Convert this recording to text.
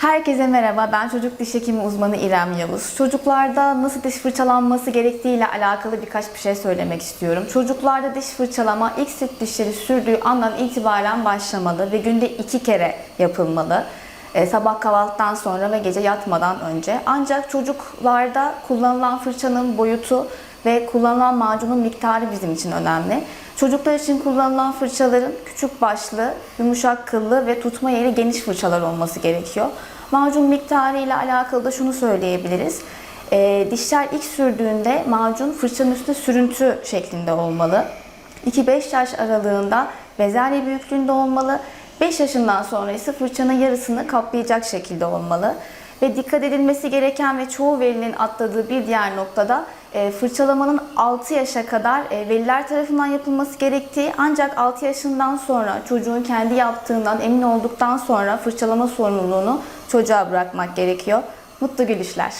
Herkese merhaba, ben çocuk diş hekimi uzmanı İrem Yavuz. Çocuklarda nasıl diş fırçalanması gerektiğiyle alakalı birkaç bir şey söylemek istiyorum. Çocuklarda diş fırçalama ilk süt dişleri sürdüğü andan itibaren başlamalı ve günde iki kere yapılmalı. Ee, sabah kahvaltıdan sonra ve gece yatmadan önce. Ancak çocuklarda kullanılan fırçanın boyutu ve kullanılan macunun miktarı bizim için önemli. Çocuklar için kullanılan fırçaların küçük başlı, yumuşak kıllı ve tutma yeri geniş fırçalar olması gerekiyor. Macun miktarı ile alakalı da şunu söyleyebiliriz. Ee, dişler ilk sürdüğünde macun fırçanın üstüne sürüntü şeklinde olmalı. 2-5 yaş aralığında bezelye büyüklüğünde olmalı. 5 yaşından sonra ise fırçanın yarısını kaplayacak şekilde olmalı. Ve dikkat edilmesi gereken ve çoğu velinin atladığı bir diğer noktada e, fırçalamanın 6 yaşa kadar e, veliler tarafından yapılması gerektiği ancak 6 yaşından sonra çocuğun kendi yaptığından emin olduktan sonra fırçalama sorumluluğunu çocuğa bırakmak gerekiyor. Mutlu gülüşler.